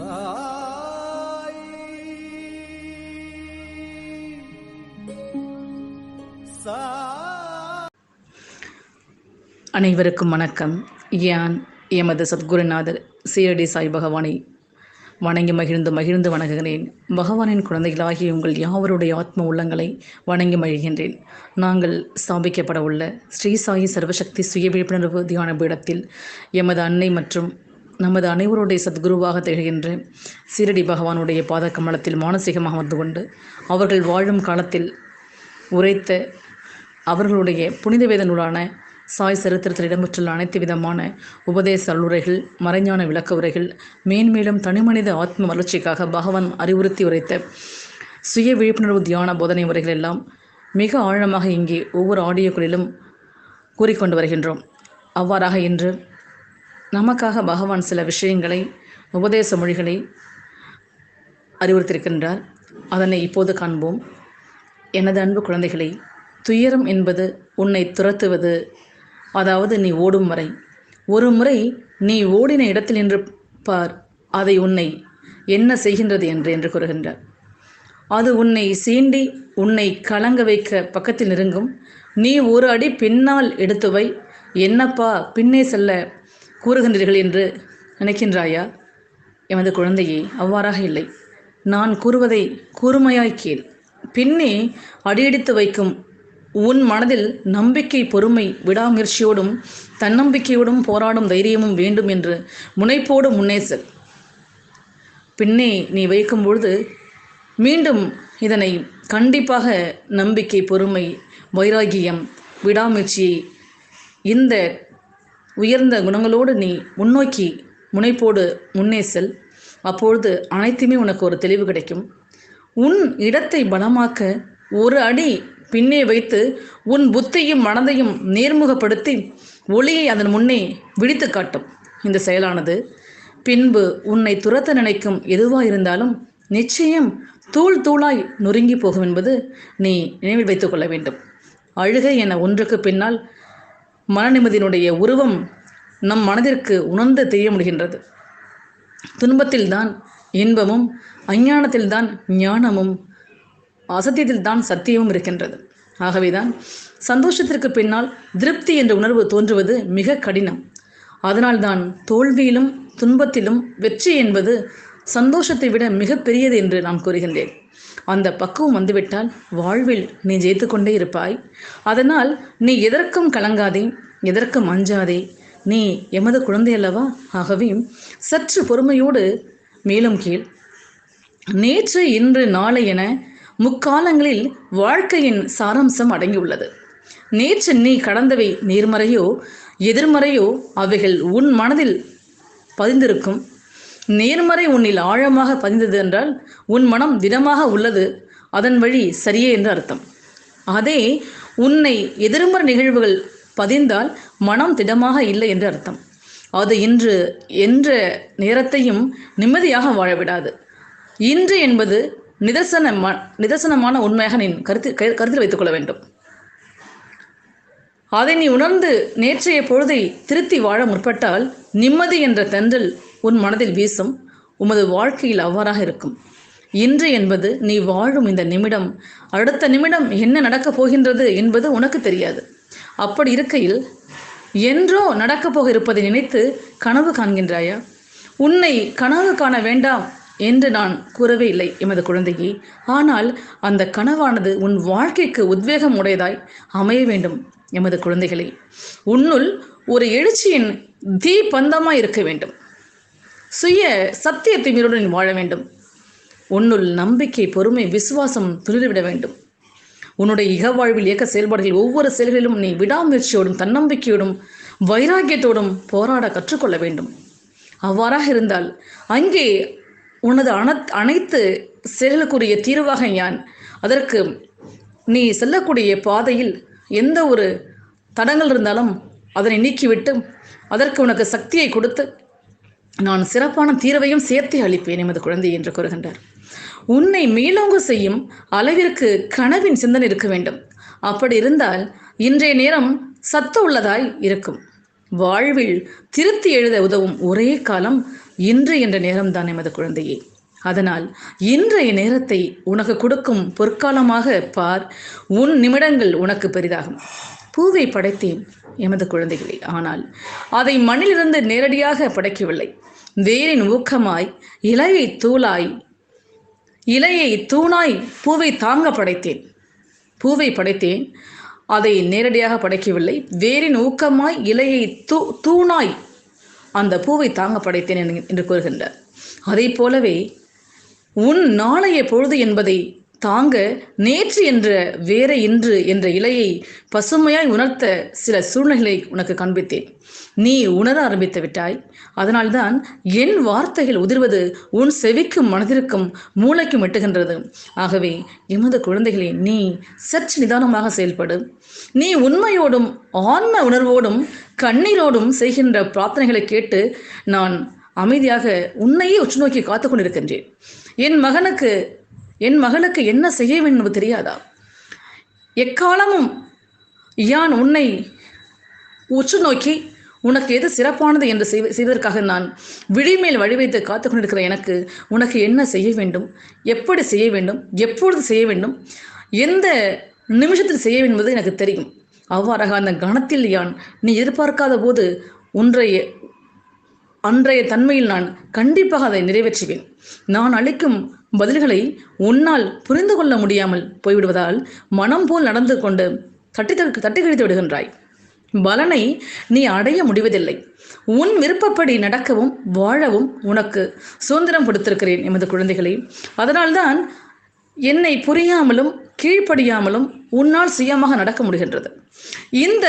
சாய். அனைவருக்கும் வணக்கம். யான் எமது சத்குருநாதர் சீரடி சாய் பகவானை வணங்கி மகிழ்ந்து மகிழ்ந்து வணங்குகிறேன். பகவானின் குழந்தைகளாகிய உங்கள் யாவருடைய ஆத்ம உள்ளங்களை வணங்கி மகிழ்கின்றேன். நாங்கள் ஸ்தாபிக்கப்பட உள்ள ஸ்ரீ சாயி சர்வசக்தி சுய விழிப்புணர்வு தியான பீடத்தில் எமது அன்னை மற்றும் நமது அனைவருடைய சத்குருவாக திகழ்கின்ற சீரடி பகவானுடைய பாத கமலத்தில் மானசீகமாக வந்து கொண்டு அவர்கள் வாழும் காலத்தில் உரைத்த அவர்களுடைய புனித வேத நூலான சாய் சரித்திரத்தில் இடம்பெற்றுள்ள அனைத்து விதமான உபதேச அல்லுரைகள் மறைஞான விளக்க உரைகள் மேன்மேலும் தனிமனித ஆத்ம வளர்ச்சிக்காக பகவான் அறிவுறுத்தி உரைத்த சுய விழிப்புணர்வு தியான போதனை உரைகள் எல்லாம் மிக ஆழமாக இங்கே ஒவ்வொரு ஆடியோக்களிலும் கூறிக்கொண்டு வருகின்றோம். அவ்வாறாக இன்று நமக்காக பகவான் சில விஷயங்களை உபதேச மொழிகளை அறிவுறுத்தியிருக்கின்றார். அதனை இப்போது காண்போம். எனது அன்பு குழந்தைகளை துயரம் என்பது உன்னை துரத்துவது. அதாவது நீ ஓடும் வரை. ஒரு முறை நீ ஓடின இடத்தில் நின்று பார். அதை உன்னை என்ன செய்கின்றது என்று என்று கூறுகின்றார். அது உன்னை சீண்டி உன்னை கலங்க வைக்க பக்கத்தில் நெருங்கும். நீ ஒரு அடி பின்னால் எடுத்து வை. என்னப்பா பின்னே செல்ல. கூறுகின்றீர்கள் என்று நினைக்கின்றாயா? எமது குழந்தையே அவ்வாறாக இல்லை. நான் கூறுவதை கூர்மையாய் கேள். பின்னே அடியெடுத்து வைக்கும் உன் மனதில் நம்பிக்கை பொறுமை விடாமுயற்சியோடும் தன்னம்பிக்கையோடும் போராடும் தைரியமும் வேண்டும் என்று முனைப்போடு முன்னே செல். பின்னே நீ வைக்கும் பொழுது மீண்டும் இதனை கண்டிப்பாக நம்பிக்கை பொறுமை வைராகியம் விடாமுயற்சி இந்த உயர்ந்த குணங்களோடு நீ முன்னோக்கி முனைப்போடு முன்னே செல். அப்பொழுது அனைத்துமே உனக்கு ஒரு தெளிவு கிடைக்கும். உன் இடத்தை பலமாக்க ஒரு அடி பின்னே வைத்து உன் புத்தியும் மனதையும் நேர்முகப்படுத்தி ஒளியை அதன் முன்னே விழித்து காட்டும். இந்த செயலானது பின்பு உன்னை துரத்த நினைக்கும் எதுவாக இருந்தாலும் நிச்சயம் தூள் தூளாய் நொறுங்கி போகும் என்பது நீ நினைவில் வைத்துக் கொள்ள வேண்டும். அழுகை என ஒன்றுக்கு பின்னால் மனநிம்மதியினுடைய உருவம் நம் மனதிற்கு உணர்ந்து தெரிய முடிகின்றது. துன்பத்தில்தான் இன்பமும் அஞ்ஞானத்தில்தான் ஞானமும் அசத்தியத்தில்தான் சத்தியமும் இருக்கின்றது. ஆகவேதான் சந்தோஷத்திற்கு பின்னால் திருப்தி என்ற உணர்வு தோன்றுவது மிக கடினம். அதனால்தான் தோல்வியிலும் துன்பத்திலும் வெற்றி என்பது சந்தோஷத்தை விட மிக பெரியது என்று நான் கூறுகின்றேன். அந்த பக்குவம் வந்துவிட்டால் வாழ்வில் நீ ஜெயித்து கொண்டே இருப்பாய். அதனால் நீ எதற்கும் கலங்காதே எதற்கும் அஞ்சாதே. நீ எமது குழந்தை அல்லவா ஆகவே சற்று பொறுமையோடு மேலும் கீழ். நேற்று இன்று நாளை என முக்காலங்களில் வாழ்க்கையின் சாராம்சம் அடங்கியுள்ளது. நேற்று நீ கடந்தவை நேர்மறையோ எதிர்மறையோ அவைகள் உன் மனதில் பதிந்திருக்கும். நேர்மறை உன்னில் ஆழமாக பதிந்தது என்றால் உன் மனம் திடமாக உள்ளது. அதன் வழி சரியே என்று அர்த்தம். அதே உன்னை எதிர்மறை நிகழ்வுகள் பதிந்தால் மனம் திடமாக இல்லை என்று அர்த்தம். அது இன்று என்ற நேரத்தையும் நிம்மதியாக வாழவிடாது. இன்று என்பது நிதர்சன நிதர்சனமான உண்மையாக நீ கருத்து கருத்தில் வைத்துக் கொள்ள வேண்டும். அதை நீ உணர்ந்து நேற்றைய பொழுதை திருத்தி வாழ முற்பட்டால் நிம்மதி என்ற தென்றல் உன் மனதில் வீசும் உமது வாழ்க்கையில் அவ்வாறாக இருக்கும். இன்று என்பது நீ வாழும் இந்த நிமிடம். அடுத்த நிமிடம் என்ன நடக்கப் போகின்றது என்பது உனக்கு தெரியாது. அப்படி இருக்கையில் என்றோ நடக்கப் போக இருப்பதை நினைத்து கனவு காண்கின்றாயா? உன்னை கனவு காண வேண்டாம் என்று நான் கூறவே இல்லை எமது குழந்தையே. ஆனால் அந்த கனவானது உன் வாழ்க்கைக்கு உத்வேகம் உடையதாய் அமைய வேண்டும் எமது குழந்தைகளே. உன்னுள் ஒரு எழுச்சியின் தீ பந்தமாய் இருக்க வேண்டும். சுய சத்தியத்தை மீறுடன் வாழ வேண்டும். உன்னுள் நம்பிக்கை பொறுமை விசுவாசம் துளிர்விட வேண்டும். உன்னுடைய இக வாழ்வில் இயக்க செயல்பாடுகள் ஒவ்வொரு செயல்களிலும் நீ விடாமுயற்சியோடும் தன்னம்பிக்கையோடும் வைராக்கியத்தோடும் போராட கற்றுக்கொள்ள வேண்டும். அவ்வாறாக இருந்தால் அங்கே உனது அன அனைத்து செயல்களுக்குரிய தீர்வாக யான். அதற்கு நீ செல்லக்கூடிய பாதையில் எந்த ஒரு தடங்கள் இருந்தாலும் அதனை நீக்கிவிட்டு அதற்கு உனக்கு சக்தியை கொடுத்து நான் சிறப்பான தீர்வையும் சேர்த்தே அளிப்பேன் எமது குழந்தை என்று கூறுகின்றார். உன்னை மேலோங்க செய்யும் அளவிற்கு கனவின் சிந்தனை இருக்க வேண்டும். அப்படி இருந்தால் இன்றைய நேரம் சத்து உள்ளதாய் இருக்கும். வாழ்வில் திருத்தி எழுத உதவும் ஒரே காலம் இன்று என்ற நேரம்தான் எமது குழந்தையே. அதனால் இன்றைய நேரத்தை உனக்கு கொடுக்கும் பொற்காலமாக பார். உன் நிமிடங்கள் உனக்கு பெரிதாகும். பூவை படைத்தேன். எமது குழந்தைகளே ஆனால் அதை மண்ணிலிருந்து நேரடியாக படைக்கவில்லை. வேரின் ஊக்கமாய் இலையை தூளாய் இலையை தூணாய் பூவை தாங்க படைத்தேன். பூவை படைத்தேன் அதை நேரடியாக படைக்கவில்லை. வேரின் ஊக்கமாய் இலையை தூ தூணாய் அந்த பூவை தாங்க படைத்தேன் என்று கூறுகின்றார். அதை போலவே உன் நாளைய பொழுது என்பதை தாங்க நேற்று என்ற வேற இன்று என்ற இலையை பசுமையாய் உணர்த்த சில சூழ்நிலைகளை உனக்கு காண்பித்தேன். நீ உணர ஆரம்பித்து விட்டாய். அதனால்தான் என் வார்த்தைகள் உதிர்வது உன் செவிக்கும் மனதிற்கும் மூளைக்கும் எட்டுகின்றது ஆகவே எமது குழந்தைகளே நீ சற்று நிதானமாக செயல்படு. நீ உண்மையோடும் ஆன்ம உணர்வோடும் கண்ணீரோடும் செய்கின்ற பிரார்த்தனைகளை கேட்டு நான் அமைதியாக உன்னையே உற்று நோக்கி காத்து கொண்டிருக்கின்றேன். என் மகனுக்கு என் மகளுக்கு என்ன செய்ய வேண்டும் தெரியாதா? எக்காலமும் யான் உன்னை உற்று நோக்கி உனக்கு எது சிறப்பானது என்று செய்வதற்காக நான் விழிமேல் வழி வைத்து காத்து கொண்டிருக்கிற எனக்கு உனக்கு என்ன செய்ய வேண்டும்? எப்படி செய்ய வேண்டும்? எப்பொழுது செய்ய வேண்டும்? எந்த நிமிஷத்தில் செய்ய வேண்டும் என்பது எனக்கு தெரியும். அவ்வாறாக அந்த கணத்தில் யான் நீ எதிர்பார்க்காத போது ஒன்றைய அன்றைய தன்மையில் நான் கண்டிப்பாக அதை நிறைவேற்றுவேன். நான் அளிக்கும் பதில்களை உன்னால் புரிந்து கொள்ள முடியாமல் போய்விடுவதால் மனம் போல் நடந்து கொண்டு தட்டி தட்டி தட்டி கழித்து விடுகின்றாய். பலனை நீ அடைய முடிவதில்லை. உன் விருப்பப்படி நடக்கவும் வாழவும் உனக்கு சுதந்திரம் கொடுத்திருக்கிறேன் எமது குழந்தைகளே. அதனால்தான் என்னை புரியாமலும் கீழ்ப்படியாமலும் உன்னால் சுயமாக நடக்க முடிகின்றது. இந்த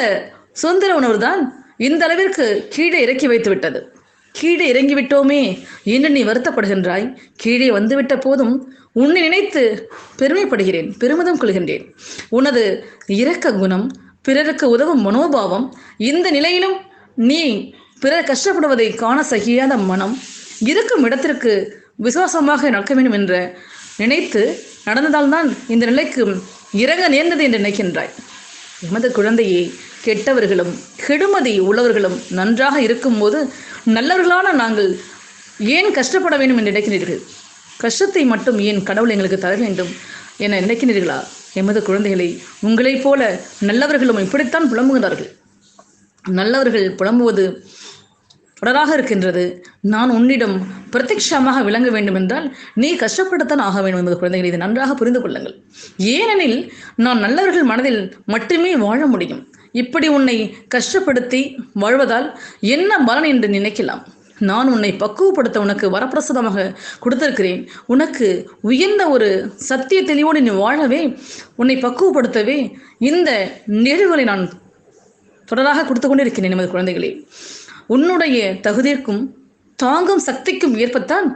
சுதந்திர உணர்வு தான் இந்த அளவிற்கு கீழே இறக்கி வைத்து விட்டது. கீழே இறங்கிவிட்டோமே என்று நீ வருத்தப்படுகின்றாய். கீழே வந்துவிட்ட போதும் உன்னை நினைத்து பெருமைப்படுகிறேன் பெருமிதம் கொள்கின்றேன். உனது இரக்க குணம் பிறருக்கு உதவும் மனோபாவம் இந்த நிலையிலும் நீ பிறர் கஷ்டப்படுவதை காண சகியாத மனம் இருக்கும் இடத்திற்கு விசுவாசமாக நடக்க வேண்டும் என்ற நினைத்து நடந்ததால் தான் இந்த நிலைக்கு இறங்க நேர்ந்தது என்று நினைக்கின்றாய். எமது குழந்தையை கெட்டவர்களும் கெடுமதி உள்ளவர்களும் நன்றாக இருக்கும்போது நல்லவர்களான நாங்கள் ஏன் கஷ்டப்பட வேண்டும் என்று நினைக்கிறீர்கள்? கஷ்டத்தை மட்டும் ஏன் கடவுள் எங்களுக்கு தர வேண்டும் என நினைக்கிறீர்களா? எமது குழந்தைகளை உங்களைப் போல நல்லவர்களும் இப்படித்தான் புலம்புகிறார்கள் நல்லவர்கள் புலம்புவது தொடராக இருக்கின்றது. நான் உன்னிடம் பிரத்யட்சமாக விளங்க வேண்டும் என்றால் நீ கஷ்டப்படத்தான் ஆக வேண்டும் என்பது குழந்தைகள். இதை நன்றாக புரிந்து கொள்ளுங்கள். ஏனெனில் நான் நல்லவர்கள் மனதில் மட்டுமே வாழ முடியும். இப்படி உன்னை கஷ்டப்படுத்தி வாழ்வதால் என்ன பலன் என்று நினைக்கலாம். நான் உன்னை பக்குவப்படுத்த உனக்கு வரப்பிரசாதமாக கொடுத்திருக்கிறேன். உனக்கு உயர்ந்த ஒரு சத்திய தெளிவோடு நீ வாழவே உன்னை பக்குவப்படுத்தவே இந்த நிகழ்வுகளை நான் தொடராக கொடுத்து கொண்டிருக்கிறேன் நமது குழந்தைகளே. உன்னுடைய தகுதிக்கும் தாங்கும் சக்திக்கும் ஏற்பத்தான்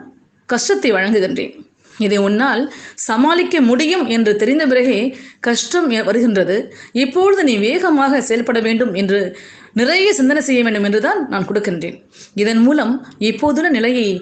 கஷ்டத்தை வழங்குகின்றேன். இதை உன்னால் சமாளிக்க முடியும் என்று தெரிந்த பிறகே கஷ்டம் ஏ- வருகின்றது. இப்பொழுது நீ வேகமாக செயல்பட வேண்டும் என்று நிறைய சிந்தனை செய்ய வேண்டும் என்றுதான் நான் கொடுக்கின்றேன். இதன் மூலம் இப்போதுள்ள நிலையை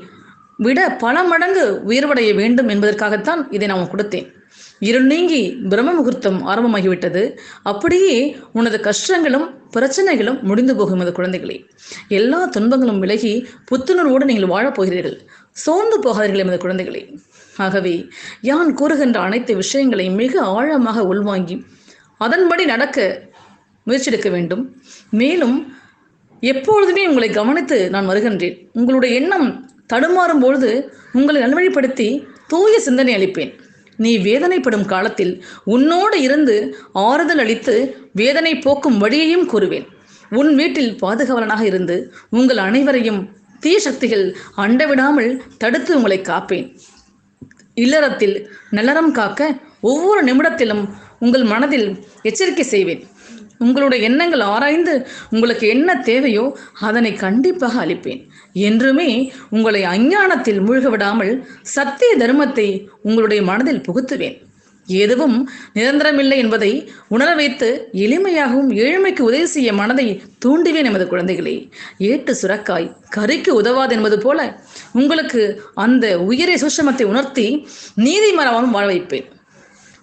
விட பல மடங்கு உயர்வடைய வேண்டும் என்பதற்காகத்தான் இதை நான் கொடுத்தேன். இருள் நீங்கி பிரம்ம முகூர்த்தம் ஆரம்பமாகிவிட்டது. அப்படியே உனது கஷ்டங்களும் பிரச்சனைகளும் முடிந்து போகும் அது குழந்தைகளே. எல்லா துன்பங்களும் விலகி புத்துணர்வோடு நீங்கள் வாழப் போகிறீர்கள். சோர்ந்து போகாதீர்கள் எமது குழந்தைகளே. ஆகவே யான் கூறுகின்ற அனைத்து விஷயங்களை மிக ஆழமாக உள்வாங்கி அதன்படி நடக்க முயற்சியெடுக்க வேண்டும். மேலும் எப்பொழுதுமே உங்களை கவனித்து நான் வருகின்றேன். உங்களுடைய எண்ணம் தடுமாறும் பொழுது உங்களை நல்வழிப்படுத்தி தூய சிந்தனை அளிப்பேன். நீ வேதனைப்படும் காலத்தில் உன்னோடு இருந்து ஆறுதல் அளித்து வேதனை போக்கும் வழியையும் கூறுவேன். உன் வீட்டில் பாதுகாவலனாக இருந்து உங்கள் அனைவரையும் தீய சக்திகள் அண்டவிடாமல் தடுத்து உங்களை காப்பேன். இல்லறத்தில் நல்லறம் காக்க ஒவ்வொரு நிமிடத்திலும் உங்கள் மனதில் எச்சரிக்கை செய்வேன். உங்களுடைய எண்ணங்கள் ஆராய்ந்து உங்களுக்கு என்ன தேவையோ அதனை கண்டிப்பாக அளிப்பேன். என்றுமே உங்களை அஞ்ஞானத்தில் மூழ்க விடாமல் சத்திய தர்மத்தை உங்களுடைய மனதில் புகுத்துவேன். எதுவும் நிரந்தரமில்லை என்பதை உணர வைத்து எளிமையாகவும் ஏழ்மைக்கு உதவி செய்ய மனதை தூண்டுவேன் எமது குழந்தைகளே. ஏட்டு சுரக்காய் கறிக்கு உதவாது என்பது போல உங்களுக்கு அந்த உயிரை சூட்சமத்தை உணர்த்தி நீதிமரமாகவும் வாழ வைப்பேன்.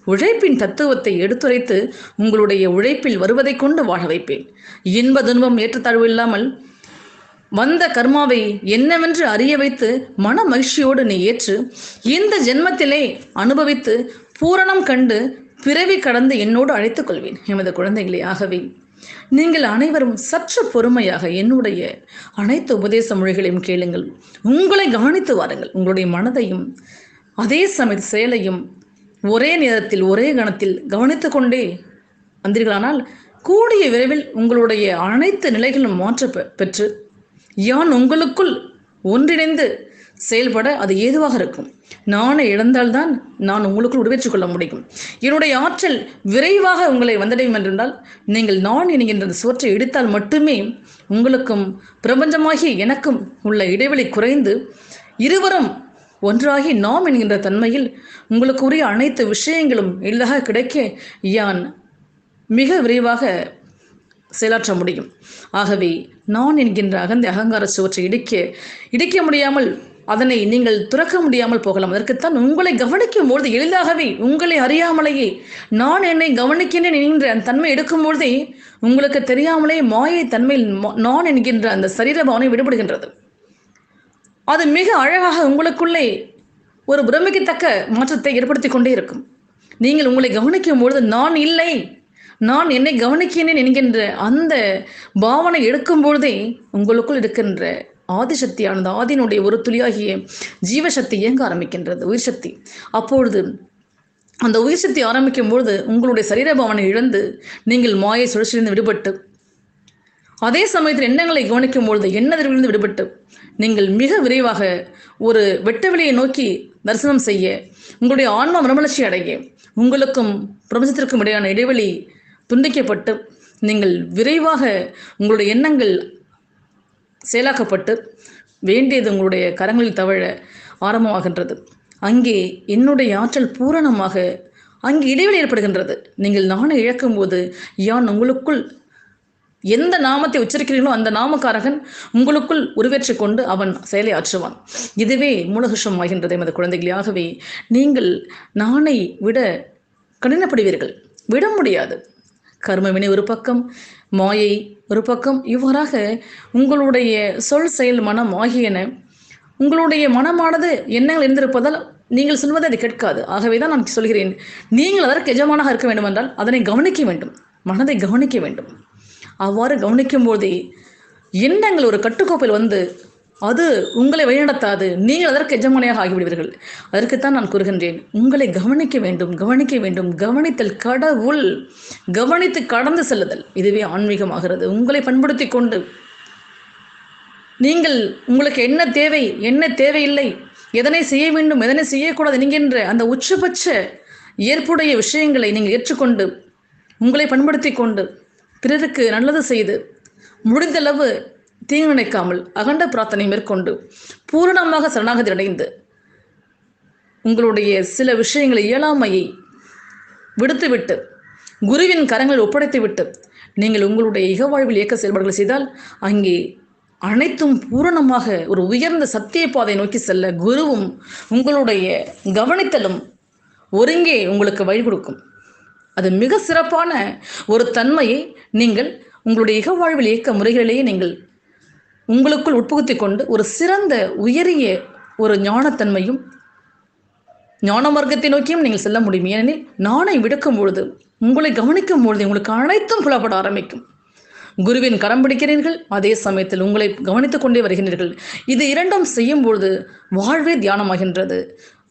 உழைப்பின் தத்துவத்தை எடுத்துரைத்து உங்களுடைய உழைப்பில் வருவதைக் கொண்டு வாழ வைப்பேன். இன்ப துன்பம் ஏற்றத்தாழ்வு இல்லாமல் வந்த கர்மாவை என்னவென்று அறிய வைத்து மன மகிழ்ச்சியோடு நீ ஏற்று இந்த ஜென்மத்திலே அனுபவித்து பூரணம் கண்டு பிறவி கடந்து என்னோடு அழைத்துக் கொள்வேன் எமது குழந்தைகளே ஆகவே நீங்கள் அனைவரும் சற்று பொறுமையாக என்னுடைய அனைத்து உபதேச மொழிகளையும் கேளுங்கள். உங்களை கவனித்து வாருங்கள். உங்களுடைய மனதையும் அதே சமய செயலையும் ஒரே நேரத்தில் ஒரே கணத்தில் கவனித்து கொண்டே வந்தீர்களானால் கூடிய விரைவில் உங்களுடைய அனைத்து நிலைகளும் மாற்ற பெற்று யான் உங்களுக்குள் ஒன்றிணைந்து செயல்பட அது ஏதுவாக இருக்கும். நானே இழந்தால்தான் நான் உங்களுக்குள் உருவேற்றுக் கொள்ள முடியும். என்னுடைய ஆற்றல் விரைவாக உங்களை வந்தடையும் என்றால் நீங்கள் நான் என்கின்ற அந்த சுவற்றை இடித்தால் மட்டுமே உங்களுக்கும் பிரபஞ்சமாகி எனக்கும் உள்ள இடைவெளி குறைந்து இருவரும் ஒன்றாகி நாம் என்கின்ற தன்மையில் உங்களுக்கு உரிய அனைத்து விஷயங்களும் எளிதாக கிடைக்க யான் மிக விரைவாக செயலாற்ற முடியும். ஆகவே நான் என்கின்ற அகந்த அகங்கார சுவற்றை இடிக்க இடிக்க முடியாமல் அதனை நீங்கள் துறக்க முடியாமல் போகலாம். அதற்குத்தான் உங்களை கவனிக்கும் பொழுது எளிதாகவே உங்களை அறியாமலேயே நான் என்னை கவனிக்கின்றேன் என்கின்ற அந்த தன்மை எடுக்கும் பொழுதே உங்களுக்கு தெரியாமலே மாயை தன்மையில் நான் என்கின்ற அந்த சரீர பாவனை விடுபடுகின்றது. அது மிக அழகாக உங்களுக்குள்ளே ஒரு பிரமிக்கத்தக்க மாற்றத்தை ஏற்படுத்தி கொண்டே இருக்கும். நீங்கள் உங்களை கவனிக்கும் பொழுது நான் இல்லை நான் என்னை கவனிக்கிறேன் என்கின்ற அந்த பாவனை எடுக்கும் பொழுதே உங்களுக்குள் இருக்கின்ற ஆதிசக்தியானது ஆதினுடைய ஒரு துளியாகிய ஜீவசக்தி இயங்க ஆரம்பிக்கின்றது உயிர் சக்தி. அப்பொழுது அந்த உயிர் சக்தி ஆரம்பிக்கும் பொழுது உங்களுடைய சரீர பாவனை இழந்து நீங்கள் மாயை சுழற்சியிலிருந்து விடுபட்டு அதே சமயத்தில் எண்ணங்களை கவனிக்கும் பொழுது எண்ணதிலிருந்து விடுபட்டு நீங்கள் மிக விரைவாக ஒரு வெட்டவெளியை நோக்கி தரிசனம் செய்ய உங்களுடைய ஆன்மா மனமலர்ச்சி அடைய உங்களுக்கும் பிரபஞ்சத்திற்கும் இடையான இடைவெளி துண்டிக்கப்பட்டு நீங்கள் விரைவாக உங்களுடைய எண்ணங்கள் செயலாக்கப்பட்டு வேண்டியது உங்களுடைய கரங்களில் தவழ ஆரம்பமாகின்றது. அங்கே என்னுடைய ஆற்றல் பூரணமாக அங்கே இடைவெளி ஏற்படுகின்றது. நீங்கள் நானை இழக்கும்போது யான் உங்களுக்குள் எந்த நாமத்தை உச்சரிக்கிறீர்களோ அந்த நாமக்காரகன் உங்களுக்குள் உருவேற்றிக் கொண்டு அவன் செயலை ஆற்றுவான். இதுவே மூலகுஷம் ஆகின்றது எமது குழந்தைகளாகவே நீங்கள் நானை விட கடினப்படுவீர்கள். விட முடியாது. கர்மவினை ஒரு பக்கம் மாயை ஒரு பக்கம் இவ்வாறாக உங்களுடைய சொல் செயல் மனம் ஆகியன உங்களுடைய மனமானது எண்ணங்கள் இருந்திருப்பதால் நீங்கள் சொல்வதை அது கேட்காது. ஆகவே தான் நான் சொல்கிறேன். நீங்கள் அதற்கு எஜமானாக இருக்க வேண்டும் என்றால் அதனை கவனிக்க வேண்டும். மனதை கவனிக்க வேண்டும். அவ்வாறு கவனிக்கும் போதே எண்ணங்கள் ஒரு கட்டுக்கோப்பில் வந்து அது உங்களை வழிநடத்தாது. நீங்கள் அதற்கு எஜமானியாக ஆகிவிடுவீர்கள். அதற்குத்தான் நான் கூறுகின்றேன். உங்களை கவனிக்க வேண்டும் கவனிக்க வேண்டும். கவனித்தல் கடவுள். கவனித்து கடந்து செல்லுதல். இதுவே ஆன்மீகமாகிறது உங்களை பண்படுத்தி கொண்டு நீங்கள் உங்களுக்கு என்ன தேவை என்ன தேவையில்லை எதனை செய்ய வேண்டும் எதனை செய்யக்கூடாது என்கின்ற அந்த உச்சபட்ச ஏற்புடைய விஷயங்களை நீங்கள் ஏற்றுக்கொண்டு உங்களை பண்படுத்தி கொண்டு பிறருக்கு நல்லது செய்து முடிந்தளவு தீங்கிணைக்காமல் அகண்ட பிரார்த்தனை மேற்கொண்டு பூரணமாக சரணாகதி அடைந்து உங்களுடைய சில விஷயங்களை இயலாமையை விடுத்துவிட்டு குருவின் கரங்களில் ஒப்படைத்துவிட்டு நீங்கள் உங்களுடைய இகவாழ்வில் இயக்க செயல்பாடுகள் செய்தால் அங்கே அனைத்தும் பூரணமாக ஒரு உயர்ந்த சத்திய பாதை நோக்கி செல்ல குருவும் உங்களுடைய கவனித்தலும் ஒருங்கே உங்களுக்கு வழி கொடுக்கும். அது மிக சிறப்பான ஒரு தன்மையை நீங்கள் உங்களுடைய இகவாழ்வில் இயக்க முறைகளிலேயே நீங்கள் உங்களுக்குள் உட்புகுத்தி கொண்டு ஒரு சிறந்த உயரிய ஒரு ஞானத்தன்மையும் ஞான மார்க்கத்தை நோக்கியும் நீங்கள் செல்ல முடியும். ஏனெனில் நாணை விடுக்கும் பொழுது உங்களை கவனிக்கும் பொழுது உங்களுக்கு அனைத்தும் புலப்பட ஆரம்பிக்கும். குருவின் கரம் பிடிக்கிறீர்கள் அதே சமயத்தில் உங்களை கவனித்துக் கொண்டே வருகிறீர்கள். இது இரண்டும் செய்யும் பொழுது வாழ்வே தியானமாகின்றது.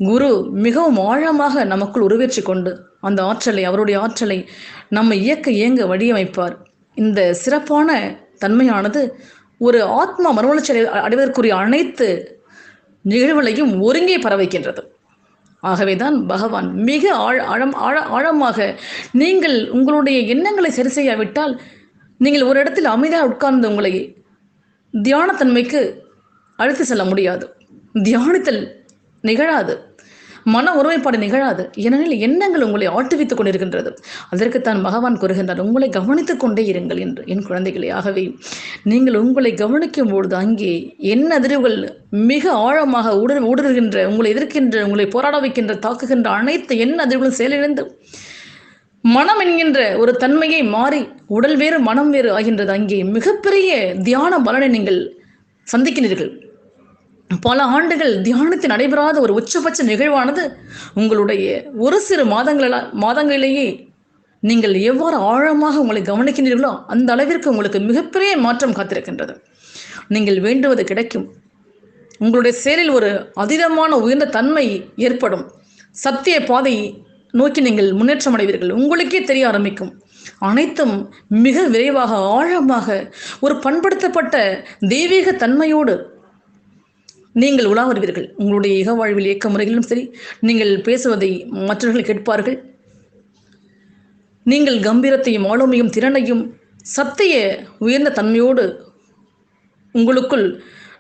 குரு மிகவும் ஆழமாக நமக்குள் உருவேற்றி கொண்டு அந்த ஆற்றலை அவருடைய ஆற்றலை நம்மை இயக்க இயங்க வடிவமைப்பார் இந்த சிறப்பான தன்மையானது ஒரு ஆத்மா மறுமலர்ச்சி அடைவதற்குரிய அனைத்து நிகழ்வுகளையும் ஒருங்கே பரவைக்கின்றது ஆகவேதான் பகவான் மிக ஆழ ஆழம் ஆழ ஆழமாக நீங்கள் உங்களுடைய எண்ணங்களை சரி செய்யாவிட்டால் நீங்கள் ஒரு இடத்தில் அமைதியாக உட்கார்ந்து உங்களை தியானத்தன்மைக்கு அழைத்து செல்ல முடியாது. தியானித்தல் நிகழாது. மன ஒருமைப்பாடு நிகழாது. ஏனெனில் எண்ணங்கள் உங்களை ஆட்டுவித்துக் கொண்டிருக்கின்றது. அதற்குத்தான் பகவான் கூறுகின்றார் உங்களை கவனித்துக் கொண்டே இருங்கள் என்று. என் குழந்தைகளே ஆகவே நீங்கள் உங்களை கவனிக்கும் பொழுது அங்கே என்ன அதிர்வுகள் மிக ஆழமாக ஊடு ஊடுருகின்ற உங்களை எதிர்க்கின்ற உங்களை போராட வைக்கின்ற தாக்குகின்ற அனைத்து எண்ண அதிர்வுகளும் செயலிழந்து மனம் என்கின்ற ஒரு தன்மையை மாறி உடல் வேறு மனம் வேறு ஆகின்றது. அங்கே மிகப்பெரிய தியான பலனை நீங்கள் சந்திக்கிறீர்கள் பல ஆண்டுகள் தியானத்தில் நடைபெறாத ஒரு உச்சபட்ச நிகழ்வானது உங்களுடைய ஒரு சிறு மாதங்கள மாதங்களிலேயே நீங்கள் எவ்வாறு ஆழமாக உங்களை கவனிக்கின்றீர்களோ அந்த அளவிற்கு உங்களுக்கு மிகப்பெரிய மாற்றம் காத்திருக்கின்றது. நீங்கள் வேண்டுவது கிடைக்கும். உங்களுடைய செயலில் ஒரு அதீதமான உயர்ந்த தன்மை ஏற்படும். சத்திய பாதை நோக்கி நீங்கள் முன்னேற்றம் அடைவீர்கள். உங்களுக்கே தெரிய ஆரம்பிக்கும். அனைத்தும் மிக விரைவாக ஆழமாக ஒரு பண்படுத்தப்பட்ட தெய்வீக தன்மையோடு நீங்கள் உலா வருவீர்கள் உங்களுடைய இக வாழ்வில் இயக்க முறைகளிலும் சரி நீங்கள் பேசுவதை மற்றவர்கள் கேட்பார்கள். நீங்கள் கம்பீரத்தையும் ஆளுமையும் திறனையும் சத்திய உயர்ந்த தன்மையோடு உங்களுக்குள்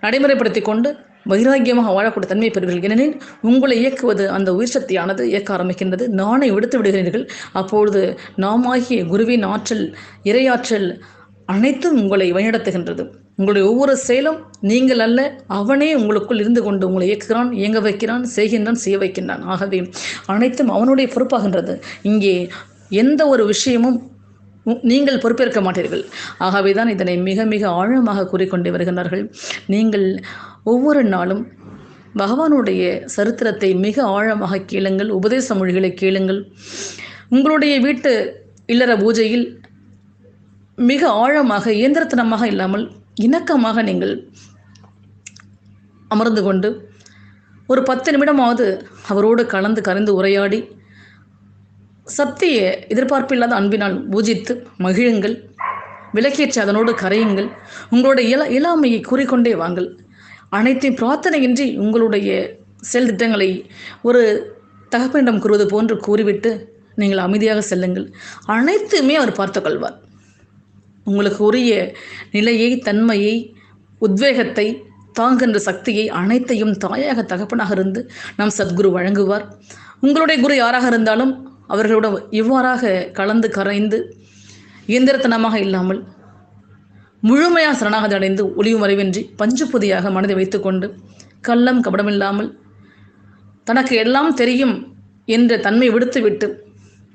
நடைமுறைப்படுத்தி கொண்டு வைராக்கியமாக வாழக்கூடிய தன்மை பெறுவீர்கள். ஏனெனில் உங்களை இயக்குவது அந்த உயிர் சக்தியானது இயக்க ஆரம்பிக்கின்றது. நானை விடுத்து விடுகிறீர்கள். அப்பொழுது நாமாகிய குருவின் ஆற்றல் இறையாற்றல் அனைத்தும் உங்களை வழிநடத்துகின்றது. உங்களுடைய ஒவ்வொரு செயலும் நீங்கள் அல்ல அவனே உங்களுக்குள் இருந்து கொண்டு உங்களை இயக்குகிறான் இயங்க வைக்கிறான் செய்கின்றான் செய்ய வைக்கின்றான். ஆகவே அனைத்தும் அவனுடைய பொறுப்பாகின்றது. இங்கே எந்த ஒரு விஷயமும் உ- நீங்கள் பொறுப்பேற்க மாட்டீர்கள். ஆகவே தான் இதனை மிக மிக ஆழமாக கூறிக்கொண்டு வருகின்றார்கள். நீங்கள் ஒவ்வொரு நாளும் பகவானுடைய சரித்திரத்தை மிக ஆழமாக கேளுங்கள் உபதேச மொழிகளை கேளுங்கள். உங்களுடைய வீட்டு இல்லற பூஜையில் மிக ஆழமாக இயந்திரத்தனமாக இல்லாமல் இணக்கமாக நீங்கள் அமர்ந்து கொண்டு ஒரு பத்து நிமிடமாவது அவரோடு கலந்து கரைந்து உரையாடி சத்திய எதிர்பார்ப்பில்லாத அன்பினால் பூஜித்து மகிழுங்கள். விளக்கேற்றி அதனோடு கரையுங்கள். உங்களுடைய இள இயலாமையை கூறிக்கொண்டே வாங்கள். அனைத்தையும் பிரார்த்தனையின்றி உங்களுடைய செயல் திட்டங்களை ஒரு தகப்பனிடம் கூறுவது போன்று கூறிவிட்டு நீங்கள் அமைதியாக செல்லுங்கள். அனைத்துமே அவர் பார்த்துக்கொள்வார். உங்களுக்கு உரிய நிலையை தன்மையை உத்வேகத்தை தாங்குகின்ற சக்தியை அனைத்தையும் தாயாக தகப்பனாக இருந்து நம் சத்குரு வழங்குவார். உங்களுடைய குரு யாராக இருந்தாலும் அவர்களோட இவ்வாறாக கலந்து கரைந்து இயந்திரத்தனமாக இல்லாமல் முழுமையாக சரணாகதி அடைந்து ஒளிவு மறைவின்றி பஞ்சு புதியாக மனதை வைத்துக்கொண்டு கள்ளம் கபடமில்லாமல் தனக்கு எல்லாம் தெரியும் என்ற தன்மை விடுத்துவிட்டு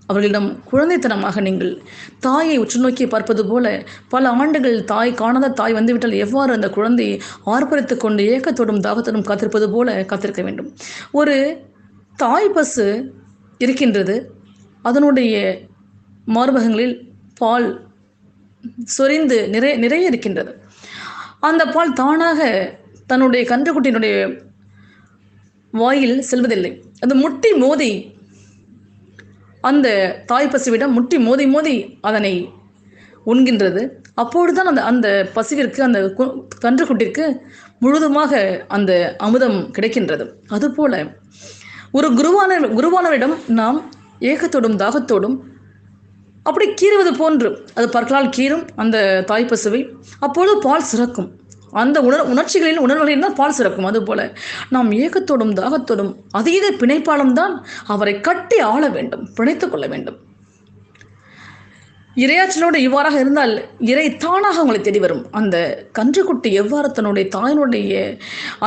அவர்களிடம் குழந்தைத்தனமாக நீங்கள் தாயை உற்று நோக்கி பார்ப்பது போல பல ஆண்டுகள் தாய் காணாத தாய் வந்துவிட்டால் எவ்வாறு அந்த குழந்தையை ஆர்ப்பரித்து கொண்டு ஏக்கத்தோடும் தாகத்தோடும் காத்திருப்பது போல காத்திருக்க வேண்டும்? ஒரு தாய் பசு இருக்கின்றது. அதனுடைய மார்பகங்களில் பால் சொரிந்து நிறைய நிறைய இருக்கின்றது. அந்த பால் தானாக தன்னுடைய கன்றுக்குட்டியினுடைய வாயில் செல்வதில்லை. அது முட்டி மோதி அந்த தாய் பசுவிடம் முட்டி மோதி மோதி அதனை உண்கின்றது. அப்பொழுதுதான் அந்த அந்த பசுவிற்கு அந்த கு- கன்றுக்குட்டிற்கு முழுதுமாக அந்த அமுதம் கிடைக்கின்றது. அதுபோல ஒரு குருவான குருவானவரிடம் நாம் ஏகத்தோடும் தாகத்தோடும் அப்படி கீறுவது போன்று அது பற்களால் கீறும் அந்த தாய் பசுவை அப்பொழுது பால் சுரக்கும் அந்த உணர் உணர்ச்சிகளின் உணர்வுகளில் தான் பால் சுரக்கும் அதுபோல நாம் ஏக்கத்தோடும் தாகத்தோடும் அதீத பிணைப்பாலும் தான் அவரை கட்டி ஆள வேண்டும் பிணைத்துக் கொள்ள வேண்டும். இரையாற்றலோடு இவ்வாறாக இருந்தால் இறை தானாக உங்களை தேடி வரும். அந்த கன்றுக்குட்டி எவ்வாறு தன்னுடைய தாயினுடைய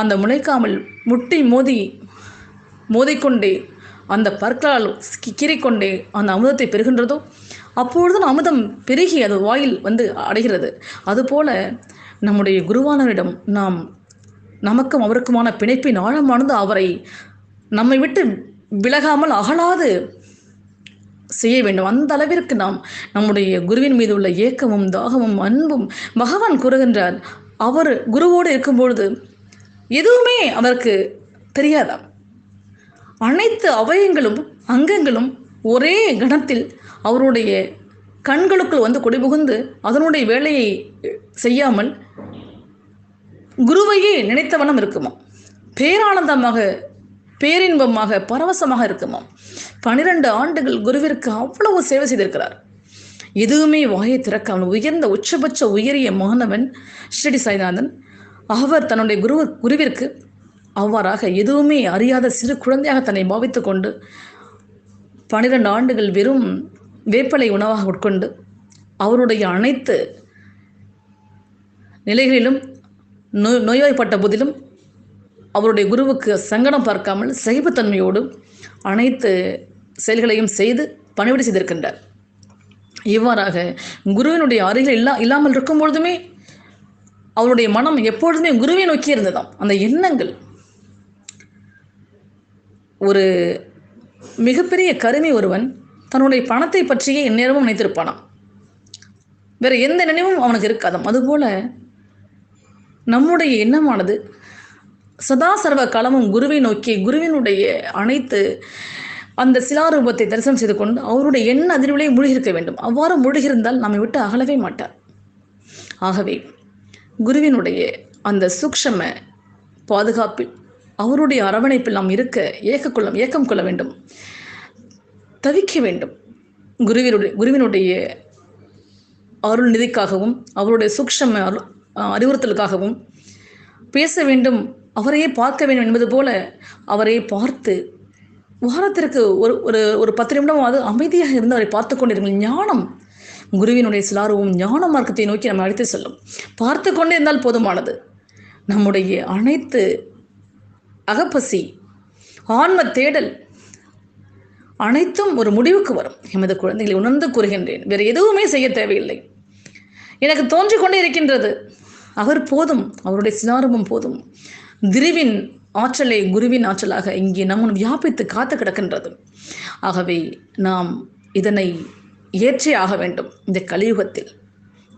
அந்த முளைக்காமல் முட்டி மோதி மோதிக்கொண்டே அந்த பற்களால் கீறிக்கொண்டே அந்த அமுதத்தை பெறுகின்றதோ அப்பொழுதும் அமுதம் பெருகி அது வாயில் வந்து அடைகிறது. அதுபோல நம்முடைய குருவானவரிடம் நாம் நமக்கும் அவருக்குமான பிணைப்பின் ஆழமானது அவரை நம்மை விட்டு விலகாமல் அகலாது செய்ய வேண்டும். அந்த அளவிற்கு நாம் நம்முடைய குருவின் மீது உள்ள ஏக்கமும் தாகமும் அன்பும் பகவான் கூறுகின்றார். அவர் குருவோடு இருக்கும்பொழுது எதுவுமே அவருக்கு தெரியாதாம். அனைத்து அவயங்களும் அங்கங்களும் ஒரே கணத்தில் அவருடைய கண்களுக்குள் வந்து குடிபுகுந்து அதனுடைய வேலையை செய்யாமல் குருவையே நினைத்தவனம் இருக்குமா பேரானந்தமாக பேரின்பமாக பரவசமாக இருக்குமா பனிரெண்டு ஆண்டுகள் குருவிற்கு அவ்வளவு சேவை செய்திருக்கிறார். எதுவுமே வாயை திறக்காமல் உயர்ந்த உச்சபட்ச உயரிய மாணவன் ஸ்ரீடி சாய்நாதன் அவர் தன்னுடைய குரு குருவிற்கு அவ்வாறாக எதுவுமே அறியாத சிறு குழந்தையாக தன்னை பாவித்துக்கொண்டு பனிரெண்டு ஆண்டுகள் வெறும் வேப்பலை உணவாக உட்கொண்டு அவருடைய அனைத்து நிலைகளிலும் நோய் நோய்வாய்ப்பட்ட போதிலும் அவருடைய குருவுக்கு சங்கடம் பார்க்காமல் சகிப்புத்தன்மையோடு அனைத்து செயல்களையும் செய்து பணிவிடை அவருடைய மனம் எப்பொழுதுமே குருவை நோக்கி இருந்ததாம். அந்த எண்ணங்கள் ஒரு மிகப்பெரிய கருமி ஒருவன் தன்னுடைய பணத்தை பற்றியே எந்நேரமும் நினைத்திருப்பானாம் வேற எந்த நினைவும் அவனுக்கு இருக்காதாம். அதுபோல நம்முடைய எண்ணமானது சதா சர்வ காலமும் குருவை நோக்கி குருவினுடைய அனைத்து அந்த சிலாரூபத்தை தரிசனம் செய்து கொண்டு அவருடைய எண்ண அதிர்விலே மூழ்கியிருக்க வேண்டும். அவ்வாறு மூழ்கியிருந்தால் நம்மை விட்டு அகலவே மாட்டார். ஆகவே குருவினுடைய அந்த சூக்ஷம பாதுகாப்பில் அவருடைய அரவணைப்பில் நாம் இருக்க ஏக்கக்கொள்ள ஏக்கம் கொள்ள வேண்டும். தவிக்க வேண்டும். குருவினுடைய குருவினுடைய அருள் நிதிக்காகவும் அவருடைய சூக்ஷம அரு அறிவுறுத்தலுக்காகவும் பேச வேண்டும் அவரையே பார்க்க வேண்டும் என்பது போல அவரை பார்த்து வாரத்திற்கு ஒரு ஒரு ஒரு பத்து நிமிடமாவது அமைதியாக இருந்து அவரை பார்த்து கொண்டிருங்கள். ஞானம் குருவினுடைய சிலாருவும் ஞான மார்க்கத்தை நோக்கி நம்ம அழைத்து செல்லும். பார்த்து கொண்டே இருந்தால் போதுமானது. நம்முடைய அனைத்து அகப்பசி ஆன்ம தேடல் அனைத்தும் ஒரு முடிவுக்கு வரும். எமது குழந்தைகளை உணர்ந்து கூறுகின்றேன். வேறு எதுவுமே செய்ய தேவையில்லை. எனக்கு தோன்றிக் கொண்டே இருக்கின்றது. அவர் போதும். அவருடைய சினாரமும் போதும். திருவின் ஆற்றலை குருவின் ஆற்றலாக இங்கே நம்முன் வியாபித்து காத்து கிடக்கின்றது. ஆகவே நாம் இதனை ஏற்றே ஆக வேண்டும். இந்த கலியுகத்தில்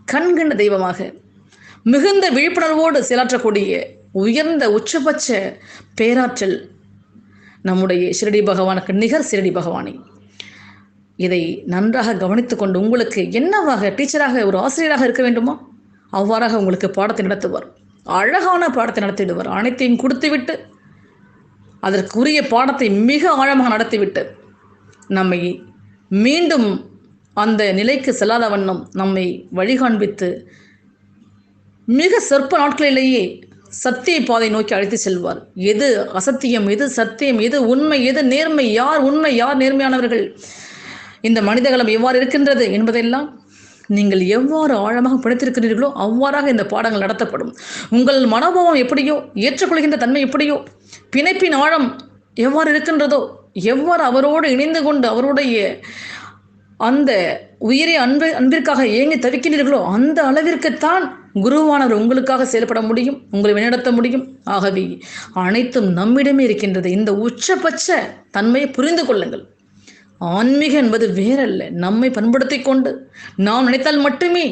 கண்கண்ட தெய்வமாக மிகுந்த விழிப்புணர்வோடு செயலாற்றக்கூடிய உயர்ந்த உச்சபட்ச பேராற்றல் நம்முடைய ஷிரடி பகவானுக்கு நிகர் ஷிரடி பகவானை. இதை நன்றாக கவனித்து கொண்டு உங்களுக்கு என்னவாக டீச்சராக ஒரு ஆசிரியராக இருக்க வேண்டுமா? அவ்வாறாக உங்களுக்கு பாடத்தை நடத்துவார். அழகான பாடத்தை நடத்திடுவார். அனைத்தையும் கொடுத்துவிட்டு அதற்குரிய பாடத்தை மிக ஆழமாக நடத்திவிட்டு நம்மை மீண்டும் அந்த நிலைக்கு செல்லாத வண்ணம் நம்மை வழிகாண்பித்து மிக சொற்ப நாட்களிலேயே சத்திய பாதை நோக்கி அழைத்து செல்வார். எது அசத்தியம் எது சத்தியம் எது உண்மை எது நேர்மை யார் உண்மை யார் நேர்மையானவர்கள்? இந்த மனிதகலம் எவ்வாறு இருக்கின்றது என்பதெல்லாம் நீங்கள் எவ்வாறு ஆழமாக படித்திருக்கிறீர்களோ அவ்வாறாக இந்த பாடங்கள் நடத்தப்படும். உங்கள் மனோபாவம் எப்படியோ ஏற்றுக்கொள்கின்ற தன்மை எப்படியோ பிணைப்பின் ஆழம் எவ்வாறு இருக்கின்றதோ எவ்வாறு அவரோடு இணைந்து கொண்டு அவருடைய அந்த உயிரை அன்பு அன்பிற்காக ஏங்கி தவிக்கின்றீர்களோ அந்த அளவிற்குத்தான் குருவானவர் உங்களுக்காக செயல்பட முடியும் உங்களை வழிநடத்த முடியும். ஆகவே அனைத்தும் நம்மிடமே இருக்கின்றது. இந்த உச்சபட்ச தன்மையை புரிந்து கொள்ளுங்கள். ஆன்மீகம் என்பது வேறல்ல. நம்மை பண்படுத்தி கொண்டு நாம் நினைத்தால் மட்டுமே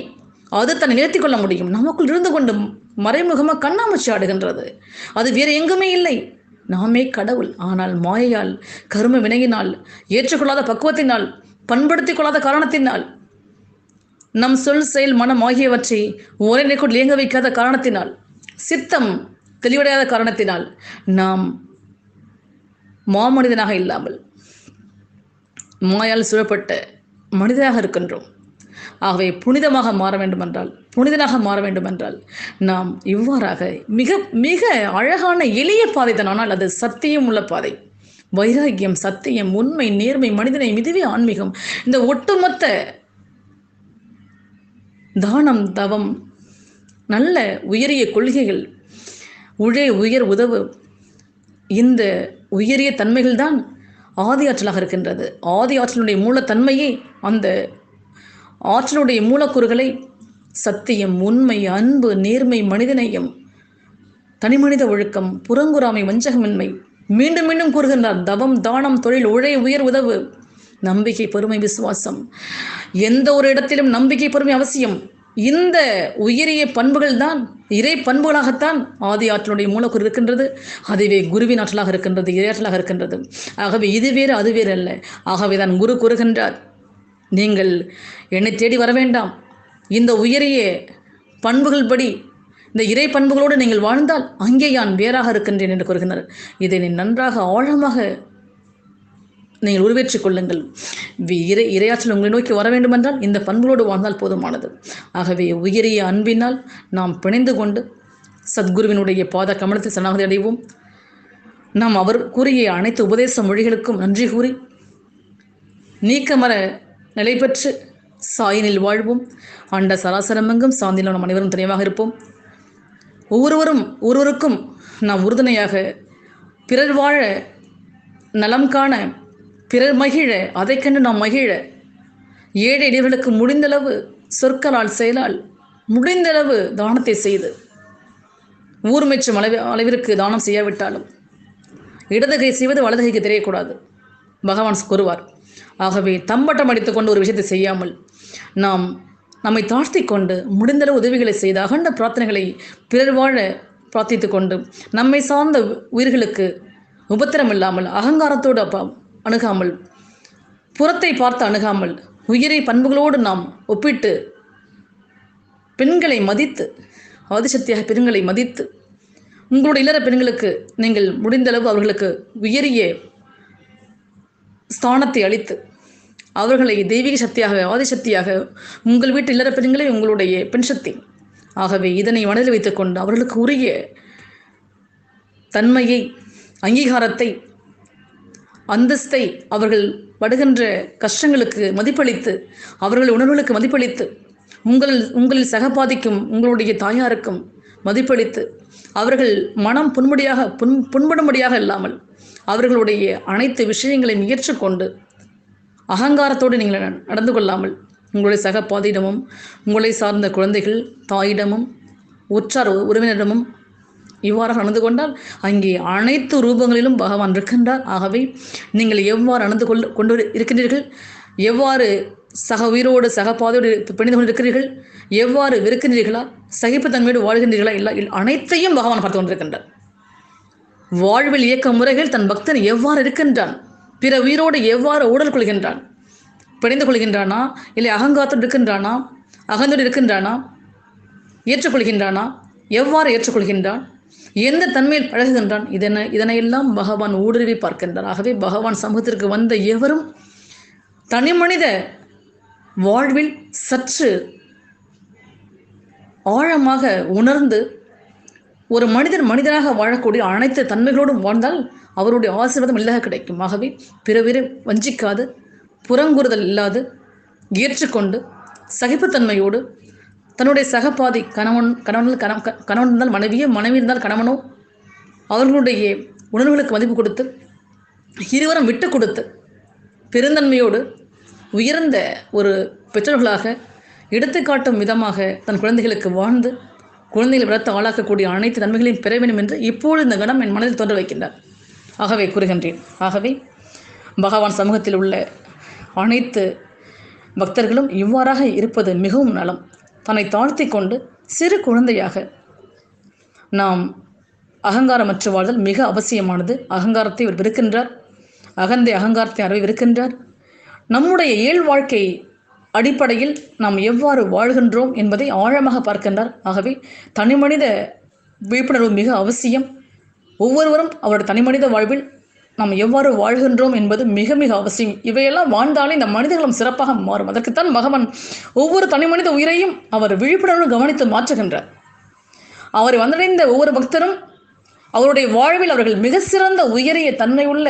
அது தன்னை நிறுத்திக் கொள்ள முடியும். நமக்குள் இருந்து கொண்டு மறைமுகமாக கண்ணாமூச்சி ஆடுகின்றது. அது வேறு எங்குமே இல்லை. நாமே கடவுள். ஆனால் மாயையால் கரும வினையினால் ஏற்றுக்கொள்ளாத பக்குவத்தினால் பண்படுத்திக் கொள்ளாத காரணத்தினால் நம் சொல் செயல் மனம் ஆகியவற்றை ஒரே நிலைக்குள் இயங்க வைக்காத காரணத்தினால் சித்தம் தெளிவடையாத காரணத்தினால் நாம் மாமனிதனாக இல்லாமல் மாயால் சூழப்பட்ட மனிதனாக இருக்கின்றோம். ஆகவே புனிதமாக மாற வேண்டுமென்றால் புனிதனாக மாற வேண்டுமென்றால் நாம் இவ்வாறாக மிக மிக அழகான எளிய பாதை தான். ஆனால் அது சத்தியம் உள்ள பாதை. வைராகியம் சத்தியம் உண்மை நேர்மை மனிதனை இதுவே ஆன்மீகம். இந்த ஒட்டுமொத்த தானம் தவம் நல்ல உயரிய கொள்கைகள் உழே உயர் உதவு இந்த உயரிய தன்மைகள் தான் ஆதி ஆற்றலாக இருக்கின்றது. ஆதி ஆற்றலுடைய மூலத்தன்மையே அந்த ஆற்றலுடைய மூலக்கூறுகளை சத்தியம் உண்மை அன்பு நேர்மை மனிதநேயம் தனிமனித ஒழுக்கம் புறங்குறாமை வஞ்சகமின்மை மீண்டும் மீண்டும் கூறுகின்றார் தவம் தானம் தொழில் உழை உயர் உதவு. நம்பிக்கை பொறுமை விசுவாசம். எந்த ஒரு இடத்திலும் நம்பிக்கை பொறுமை அவசியம். இந்த உயரிய பண்புகள் தான் இறை பண்புகளாகத்தான் ஆதி ஆற்றலுடைய மூலக்கூறு இருக்கின்றது. அதுவே குருவின் ஆற்றலாக இருக்கின்றது இறையாற்றலாக இருக்கின்றது. ஆகவே இது வேறு அது வேறு அல்ல. ஆகவே தான் குரு கூறுகின்றார் நீங்கள் என்னை தேடி வர வேண்டாம். இந்த உயரிய பண்புகள் படி இந்த இறை பண்புகளோடு நீங்கள் வாழ்ந்தால் அங்கே யான் வேறாக இருக்கின்றேன் என்று கூறுகின்றனர். இதை நீ நன்றாக ஆழமாக நீங்கள் உருவேற்றிக் கொள்ளுங்கள். இறை இரையாற்றல் உங்களை நோக்கி வர வேண்டுமென்றால் இந்த பண்புகளோடு வாழ்ந்தால் போதுமானது. ஆகவே உயரிய அன்பினால் நாம் பிணைந்து கொண்டு சத்குருவினுடைய பாத கமலத்தில் சரணாகதி அடைவோம். நாம் அவர் கூறிய அனைத்து உபதேச மொழிகளுக்கும் நன்றி கூறி நீக்கமர நிலை பெற்று சாயினில் வாழ்வோம். ஆண்ட சராசரமெங்கும் சாந்தியில் நம் அனைவரும் துணைவாக இருப்போம். ஒவ்வொருவரும் ஒருவருக்கும் நாம் உறுதுணையாக பிறர் வாழ நலம் காண பிறர் மகிழ அதை கண்டு நாம் மகிழ. ஏழை எளியவர்களுக்கு முடிந்தளவு சொற்களால் செயலால் முடிந்தளவு தானத்தை செய்து ஊர் மெச்சும் அளவி அளவிற்கு தானம் செய்யாவிட்டாலும் இடதுகை செய்வது வலதுகைக்கு தெரியக்கூடாது. பகவான் கூறுவார் ஆகவே தம்பட்டம் அடித்துக் கொண்டு ஒரு விஷயத்தை செய்யாமல் நாம் நம்மை தாழ்த்தி கொண்டு முடிந்தளவு உதவிகளை செய்து அகண்ட பிரார்த்தனைகளை பிறர் வாழ பிரார்த்தித்து கொண்டு நம்மை சார்ந்த உயிர்களுக்கு உபத்திரம் இல்லாமல் அகங்காரத்தோடு அணுகாமல் புறத்தை பார்த்து அணுகாமல் உயிரை பண்புகளோடு நாம் ஒப்பிட்டு பெண்களை மதித்து ஆதிசக்தியாக பெண்களை மதித்து உங்களுடைய இல்லற பெண்களுக்கு நீங்கள் முடிந்தளவு அவர்களுக்கு உயரிய ஸ்தானத்தை அளித்து அவர்களை தெய்வீக சக்தியாக ஆதிசக்தியாக உங்கள் வீட்டு இல்லற பெண்களே உங்களுடைய பெண் சக்தி. ஆகவே இதனை மனதில் வைத்துக்கொண்டு அவர்களுக்கு உரிய தன்மையை அங்கீகாரத்தை அந்தஸ்தை அவர்கள் படுகின்ற கஷ்டங்களுக்கு மதிப்பளித்து அவர்கள் உணர்வுகளுக்கு மதிப்பளித்து உங்கள் உங்களில் சகபாதிக்கும் உங்களுடைய தாயாருக்கும் மதிப்பளித்து அவர்கள் மனம் புண்படியாக புண் புண்படும்படியாக இல்லாமல் அவர்களுடைய அனைத்து விஷயங்களையும் ஏற்றுக்கொண்டு அகங்காரத்தோடு நீங்கள் ந- நடந்து கொள்ளாமல் உங்களுடைய சக பாதியிடமும் உங்களை சார்ந்த குழந்தைகள் தாயிடமும் உற்றார் உறவினரிடமும் இவ்வாறாக நடந்து கொண்டால் அங்கே அனைத்து ரூபங்களிலும் பகவான் இருக்கின்றார். ஆகவே நீங்கள் எவ்வாறு நடந்து கொள் கொண்டு இருக்கின்றீர்கள்? எவ்வாறு சக உயிரோடு சக பாதையோடு பிணைந்து கொண்டிருக்கிறீர்கள்? எவ்வாறு வெறுக்கின்றீர்களா? சகிப்புத்தன்மையோடு வாழ்கின்றீர்களா? இல்லை, அனைத்தையும் பகவான் பார்த்து கொண்டிருக்கின்றார். வாழ்வில் இயக்க முறைகள் தன் பக்தன் எவ்வாறு இருக்கின்றான்? பிற உயிரோடு எவ்வாறு ஊடல் கொள்கின்றான்? பிணைந்து கொள்கின்றானா? இல்லை அகங்காரத்தோடு இருக்கின்றானா? அகந்தோடு இருக்கின்றானா? ஏற்றுக்கொள்கின்றானா? எவ்வாறு ஏற்றுக்கொள்கின்றான்? எந்த தன்மையில் பழகுகின்றான்? இதனை இதனையெல்லாம் பகவான் ஊடுருவி பார்க்கின்றான் ஆகவே பகவான் சமூகத்திற்கு வந்த எவரும் தனி மனித வாழ்வில் சற்று ஆழமாக உணர்ந்து ஒரு மனிதன் மனிதனாக வாழக்கூடிய அனைத்து தன்மைகளோடும் வாழ்ந்தால் அவருடைய ஆசீர்வாதம் இல்லாத கிடைக்கும். ஆகவே பிறவிரை வஞ்சிக்காது புறங்குறுதல் இல்லாது ஏற்றுக்கொண்டு சகிப்புத்தன்மையோடு தன்னுடைய சகபாதி கணவன் கணவன் கணவன் கணவன் இருந்தால் மனைவியோ மனைவி இருந்தால் கணவனோ அவர்களுடைய உணர்வுகளுக்கு மதிப்பு கொடுத்து இருவரும் விட்டு கொடுத்து பெருந்தன்மையோடு உயர்ந்த ஒரு பெற்றோர்களாக எடுத்துக்காட்டும் விதமாக தன் குழந்தைகளுக்கு வாழ்ந்து குழந்தைகளை வளர்த்து ஆளாக்கக்கூடிய அனைத்து நன்மைகளையும் பெற வேண்டும் என்று இப்பொழுது இந்த கணம் என் மனதில் தோன்ற வைக்கின்றார். ஆகவே கூறுகின்றேன். ஆகவே பகவான் சமூகத்தில் உள்ள அனைத்து பக்தர்களும் இவ்வாறாக இருப்பது மிகவும் நலம். தன்னை தாழ்த்தி கொண்டு சிறு குழந்தையாக நாம் அகங்காரமற்று வாழ்தல் மிக அவசியமானது. அகங்காரத்தை அவர் விருக்கின்றார் அகந்தை அகங்காரத்தை அறவை நம்முடைய இயல் வாழ்க்கை அடிப்படையில் நாம் எவ்வாறு வாழ்கின்றோம் என்பதை ஆழமாக பார்க்கின்றார். ஆகவே தனிமனித விழிப்புணர்வு மிக அவசியம். ஒவ்வொருவரும் அவருடைய தனிமனித வாழ்வில் நாம் எவ்வாறு வாழ்கின்றோம் என்பது மிக மிக அவசியம். இவையெல்லாம் வாழ்ந்தாலே இந்த மனிதர்களும் சிறப்பாக மாறும். அதற்குத்தான் பகவான் ஒவ்வொரு தனிமனித உயிரையும் அவர் விழிப்புணர்வு கவனித்து மாற்றுகின்றார். அவரை வந்தடைந்த ஒவ்வொரு பக்தரும் அவருடைய வாழ்வில் அவர்கள் மிக சிறந்த உயரிய தன்மையுள்ள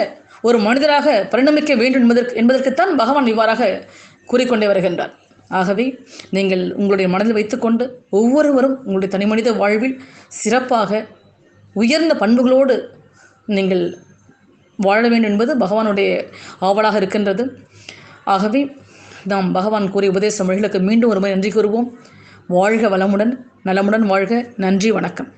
ஒரு மனிதராக பரிணமிக்க வேண்டும் என்பதற்கு என்பதற்குத்தான் பகவான் இவ்வாறாக கூறிக்கொண்டே வருகின்றார். ஆகவே நீங்கள் உங்களுடைய மனதில் வைத்துக்கொண்டு ஒவ்வொருவரும் உங்களுடைய தனிமனித வாழ்வில் சிறப்பாக உயர்ந்த பண்புகளோடு நீங்கள் வாழ வேண்டும் என்பது பகவானுடைய ஆவலாக இருக்கின்றது. ஆகவே நாம் பகவான் கூறிய உபதேச மொழிகளுக்கு மீண்டும் ஒரு முறை நன்றி கூறுவோம். வாழ்க வளமுடன் நலமுடன் வாழ்க. நன்றி வணக்கம்.